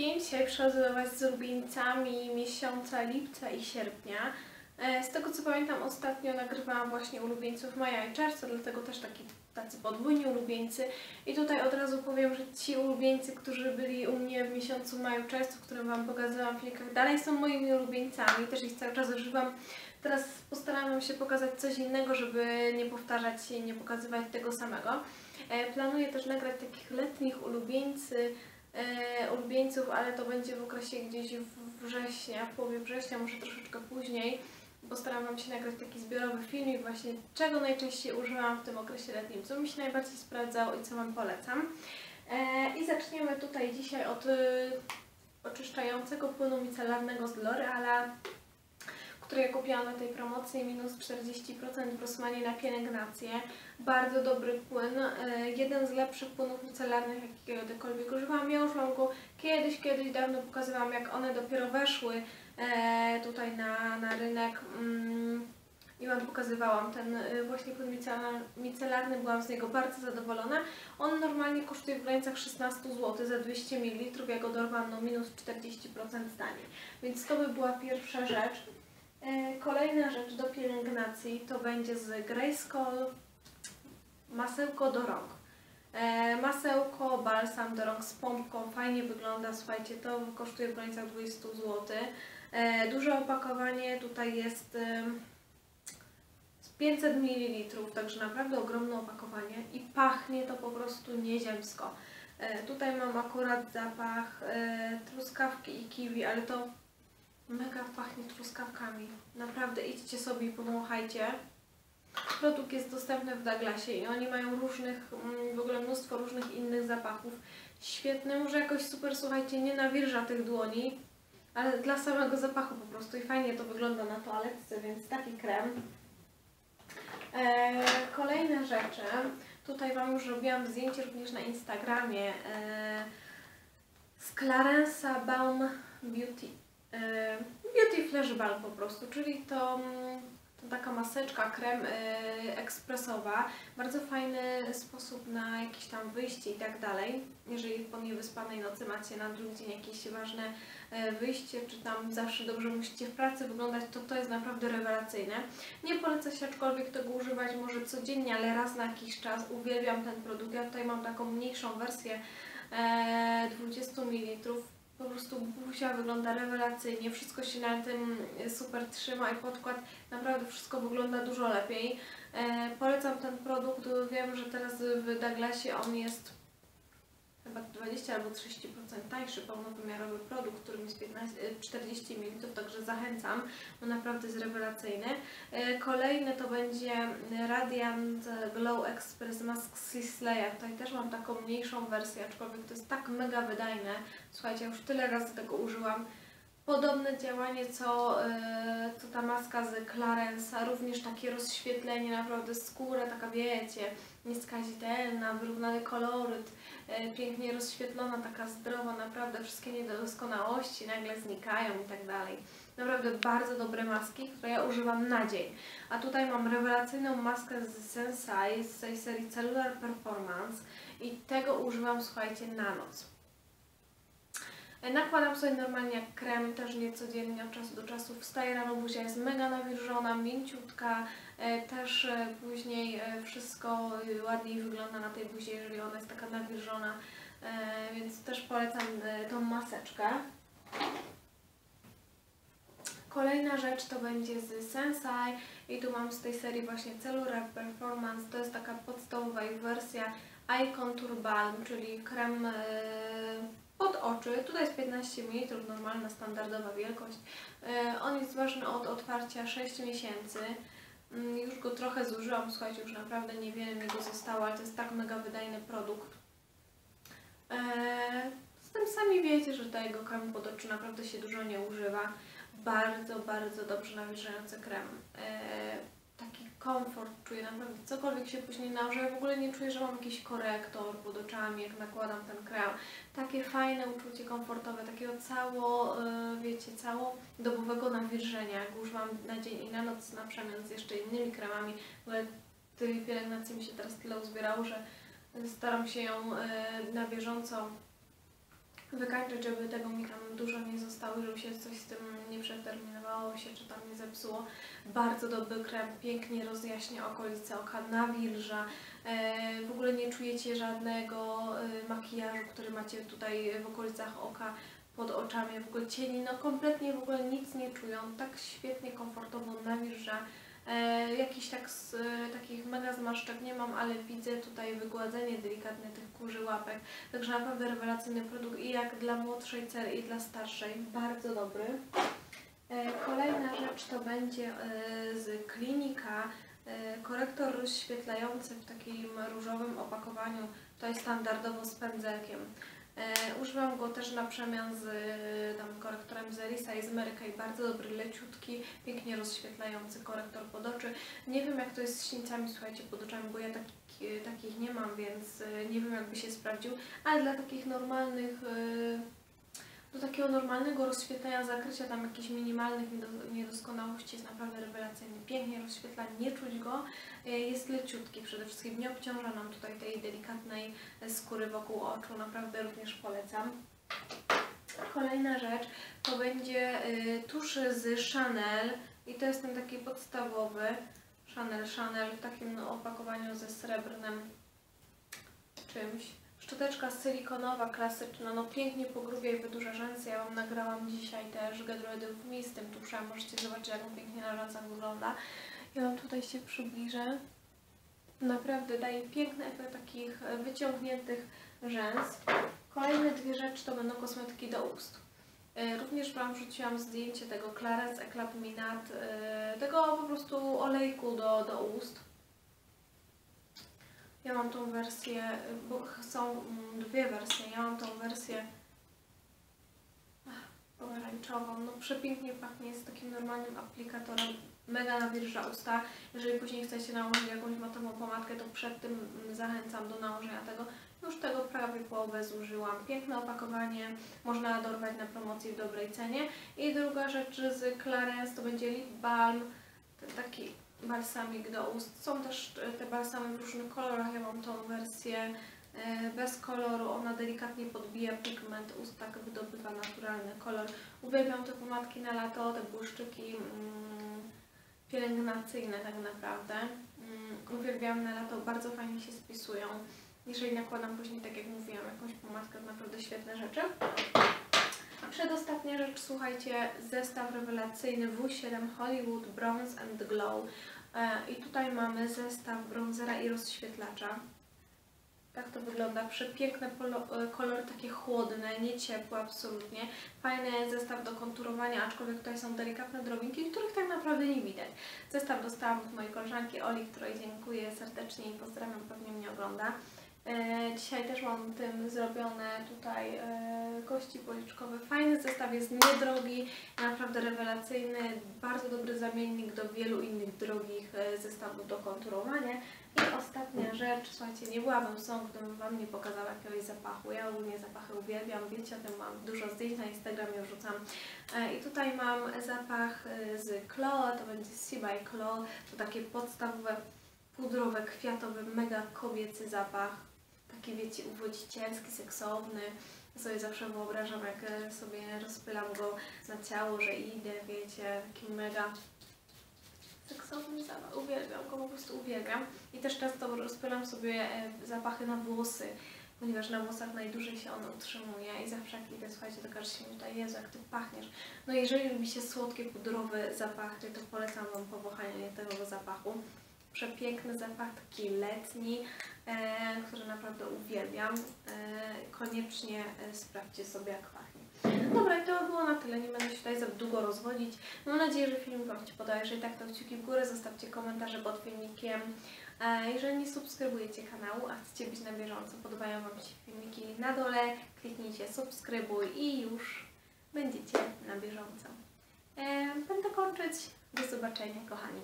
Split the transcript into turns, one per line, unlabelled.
wszystkim! Dzisiaj przychodzę do Was z ulubieńcami miesiąca lipca i sierpnia. E, Z tego co pamiętam ostatnio nagrywałam właśnie ulubieńców maja i czerwca, dlatego też taki, tacy podwójni ulubieńcy. I tutaj od razu powiem, że ci ulubieńcy, którzy byli u mnie w miesiącu maju, czerwcu, którym Wam pokazałam w filmikach, dalej są moimi ulubieńcami, też ich cały czas używam. Teraz postaram się pokazać coś innego, żeby nie powtarzać się i nie pokazywać tego samego. E, Planuję też nagrać takich letnich ulubieńcy, ulubieńców, ale to będzie w okresie gdzieś września, w połowie września, może troszeczkę później. Postaram Wam się nagrać taki zbiorowy filmik właśnie czego najczęściej używam w tym okresie letnim, co mi się najbardziej sprawdzało i co Wam polecam. E, I zaczniemy tutaj dzisiaj od y, oczyszczającego płynu micelarnego z L'Oreala, który ja kupiłam na tej promocji, minus 40% w Rossmanie na pielęgnację. Bardzo dobry płyn, e, jeden z lepszych płynów micelarnych, jakiego kiedykolwiek używałam. Ja już mam go kiedyś, kiedyś dawno pokazywałam, jak one dopiero weszły e, tutaj na, na rynek. Mm, i Wam pokazywałam ten y, właśnie płyn micelarny, byłam z niego bardzo zadowolona. On normalnie kosztuje w granicach 16 zł za 200 ml, ja go dorwałam no minus 40% taniej. Więc to by była pierwsza rzecz. E, Kolejna rzecz do pielęgnacji to będzie z Grayskull masełko do rąk. E, Masełko, balsam do rąk z pompką, fajnie wygląda, słuchajcie, to kosztuje w granicach 20 zł. E, Duże opakowanie tutaj jest em, z 500 ml, także naprawdę ogromne opakowanie i pachnie to po prostu nieziemsko. Tutaj mam akurat zapach truskawki i kiwi, ale to mega pachnie truskawkami. Naprawdę idźcie sobie i powąchajcie. Produkt jest dostępny w Douglasie i oni mają różnych, mm, w ogóle mnóstwo różnych innych zapachów. Świetny, może jakoś super, słuchajcie, nie nawilża tych dłoni, ale dla samego zapachu po prostu i fajnie to wygląda na toaletce, więc taki krem. E, kolejne rzeczy. Tutaj Wam już robiłam zdjęcie również na Instagramie e, z Clarence'a Baum Beauty. Beauty Flash Balm po prostu, czyli to, mm, to taka maseczka, krem e, ekspresowa. Bardzo fajny sposób na jakieś tam wyjście i tak dalej. Jeżeli po niewyspanej nocy macie na drugi dzień jakieś ważne e, wyjście, czy tam zawsze dobrze musicie w pracy wyglądać, to to jest naprawdę rewelacyjne. Nie polecę się aczkolwiek tego używać może codziennie, ale raz na jakiś czas. Uwielbiam ten produkt. Ja tutaj mam taką mniejszą wersję e, 20 ml. Po prostu buzia wygląda rewelacyjnie, wszystko się na tym super trzyma i podkład naprawdę wszystko wygląda dużo lepiej. E, polecam ten produkt, wiem, że teraz w Douglasie on jest chyba 20 albo 30% tańszy, pełnowymiarowy produkt, którym jest 15, e, 40 ml, także zachęcam, bo naprawdę jest rewelacyjny. E, Kolejny to będzie Radiant Glow Express Mask Sisley'a. Tutaj też mam taką mniejszą wersję, aczkolwiek to jest tak mega wydajne. Słuchajcie, już tyle razy tego użyłam. Podobne działanie co, e, co ta maska z Clarence'a, również takie rozświetlenie, naprawdę skóra taka wiecie, nieskazitelna, wyrównany koloryt, e, pięknie rozświetlona, taka zdrowa, naprawdę wszystkie niedoskonałości nagle znikają i tak dalej. Naprawdę bardzo dobre maski, które ja używam na dzień. A tutaj mam rewelacyjną maskę z Sensai z tej serii Cellular Performance i tego używam, słuchajcie, na noc. Nakładam sobie normalnie jak krem, też nie codziennie, od czasu do czasu. Wstaję rano, buzia jest mega nawilżona, mięciutka, e, też e, później e, wszystko ładniej wygląda na tej buzi, jeżeli ona jest taka nawilżona, więc też polecam tą maseczkę. Kolejna rzecz to będzie z Sensai i tu mam z tej serii właśnie Cellular Performance, to jest taka podstawowa wersja Eye Contour Balm, czyli krem e, pod oczy. Tutaj jest 15 ml, normalna, standardowa wielkość. E, On jest ważny od otwarcia 6 miesięcy. Mm, Już go trochę zużyłam, słuchajcie, już naprawdę niewiele mi go zostało, ale to jest tak mega wydajny produkt. E, Z tym sami wiecie, że tego kremu pod oczy naprawdę się dużo nie używa. Bardzo, bardzo dobrze nawilżający krem. Taki komfort czuję naprawdę. Cokolwiek się później nałoży, ja w ogóle nie czuję, że mam jakiś korektor pod oczami, jak nakładam ten krem. Takie fajne uczucie komfortowe, takiego cało, e, wiecie, cało dobowego nawilżenia, jak używam na dzień i na noc na przemian z jeszcze innymi kremami. Ogóle tej pielęgnacji mi się teraz tyle uzbierało, że staram się ją e, na bieżąco wykańczać, żeby tego mi tam dużo nie zostało, żeby się coś z tym nie przeterminowało się, czy tam nie zepsuło. Bardzo dobry krem, pięknie rozjaśnia okolice oka, nawilża. E, w ogóle nie czujecie żadnego e, makijażu, który macie tutaj w okolicach oka, pod oczami, w ogóle cieni, no kompletnie w ogóle nic nie czują. Tak świetnie, komfortowo nawilża. E, jakichś tak, z, takich mega zmarszczek nie mam, ale widzę tutaj wygładzenie delikatne tych kurzy łapek. Także naprawdę rewelacyjny produkt i jak dla młodszej cery i dla starszej. Bardzo dobry. E, kolejna rzecz to będzie e, z Klinika e, korektor rozświetlający w takim różowym opakowaniu. To jest standardowo z pędzelkiem. E, używam go też na przemian z e, tam, korektorem z Elisa i z Merka i bardzo dobry, leciutki, pięknie rozświetlający korektor pod oczy. Nie wiem jak to jest z sińcami, słuchajcie, pod oczami, bo ja taki, takich nie mam, więc e, nie wiem jakby się sprawdził, ale dla takich normalnych, e, takiego normalnego rozświetlenia zakrycia tam jakichś minimalnych niedo- niedoskonałości jest naprawdę rewelacyjny. Pięknie rozświetla, nie czuć go, e, jest leciutki przede wszystkim, nie obciąża nam tutaj tej delikatnej skóry wokół oczu, naprawdę również polecam. Kolejna rzecz to będzie y, tusz z Chanel i to jest ten taki podstawowy Chanel Chanel w takim opakowaniu ze srebrnym czymś. Szczoteczka silikonowa, klasyczna, no pięknie pogrubia i wydłuża rzęsy. Ja Wam nagrałam dzisiaj też Me z tym tuszem. Możecie zobaczyć, jak on pięknie na rzęsach wygląda. Ja Wam tutaj się przybliżę. Naprawdę daje piękny efekt takich e, wyciągniętych rzęs. Kolejne dwie rzeczy to będą kosmetyki do ust. E, Również Wam wrzuciłam zdjęcie tego Clarins Eclat Minat, e, tego po prostu olejku do, do ust. Ja mam tą wersję, bo są mm, dwie wersje. Ja mam tą wersję pomarańczową. No przepięknie pachnie, jest takim normalnym aplikatorem. Mega nawilża usta. Jeżeli później chcecie nałożyć jakąś matową pomadkę, to przed tym mm, zachęcam do nałożenia tego. Już tego prawie połowę zużyłam. Piękne opakowanie, można dorwać na promocji w dobrej cenie. I druga rzecz z Clarins to będzie Lip Balm, taki balsamik do ust. Są też e, te balsamy w różnych kolorach. Ja mam tą wersję e, bez koloru. Ona delikatnie podbija pigment ust, tak wydobywa naturalny kolor. Uwielbiam te pomadki na lato, te błyszczyki mm, pielęgnacyjne tak naprawdę. Mm, uwielbiam na lato, bardzo fajnie się spisują. Jeżeli nakładam później, tak jak mówiłam, jakąś pomadkę, to naprawdę świetne rzeczy. Przedostatnia rzecz, słuchajcie, zestaw rewelacyjny W7 Hollywood Bronze and Glow. E, I tutaj mamy zestaw bronzera i rozświetlacza. Tak to wygląda. Przepiękne polo- e, kolory, takie chłodne, nie ciepłe absolutnie. Fajny zestaw do konturowania, aczkolwiek tutaj są delikatne drobinki, których tak naprawdę nie widać. Zestaw dostałam od mojej koleżanki Oli, której dziękuję serdecznie i pozdrawiam, pewnie mnie ogląda. E, dzisiaj też mam tym zrobione tutaj e, kości policzkowe. Fajny zestaw, jest niedrogi, naprawdę rewelacyjny, bardzo dobry zamiennik do wielu innych drogich e, zestawów do konturowania. I ostatnia rzecz, słuchajcie, nie byłabym sobą, gdybym Wam nie pokazała jakiegoś zapachu. Ja ogólnie zapachy uwielbiam, wiecie o tym, mam dużo zdjęć na Instagramie wrzucam. E, I tutaj mam zapach e, z Chloe, to będzie Sea by Chloe, to takie podstawowe, pudrowe, kwiatowy, mega kobiecy zapach. Taki wiecie, uwodzicielski, seksowny. Sobie zawsze wyobrażam, jak e, sobie rozpylam go na ciało, że idę, wiecie, taki mega seksowny zapach. Uwielbiam go, po prostu uwielbiam. I też często rozpylam sobie e, zapachy na włosy, ponieważ na włosach najdłużej się on utrzymuje i zawsze jak idę, słuchajcie, to każdy się tutaj, Jezu, jak Ty pachniesz. No jeżeli lubi się słodkie, pudrowe zapachy, to polecam Wam powąchanie tego zapachu. Przepiękny zapach, taki letni, e, który naprawdę uwielbiam. E, koniecznie e, sprawdźcie sobie, jak pachnie. Dobra, i to by było na tyle. Nie będę się tutaj za długo rozwodzić. Mam nadzieję, że film Wam się podoba. Jeżeli tak, to kciuki w górę, zostawcie komentarze pod filmikiem. Jeżeli nie subskrybujecie kanału, a chcecie być na bieżąco, podobają Wam się filmiki na dole, kliknijcie subskrybuj i już będziecie na bieżąco. Będę kończyć. Do zobaczenia, kochani.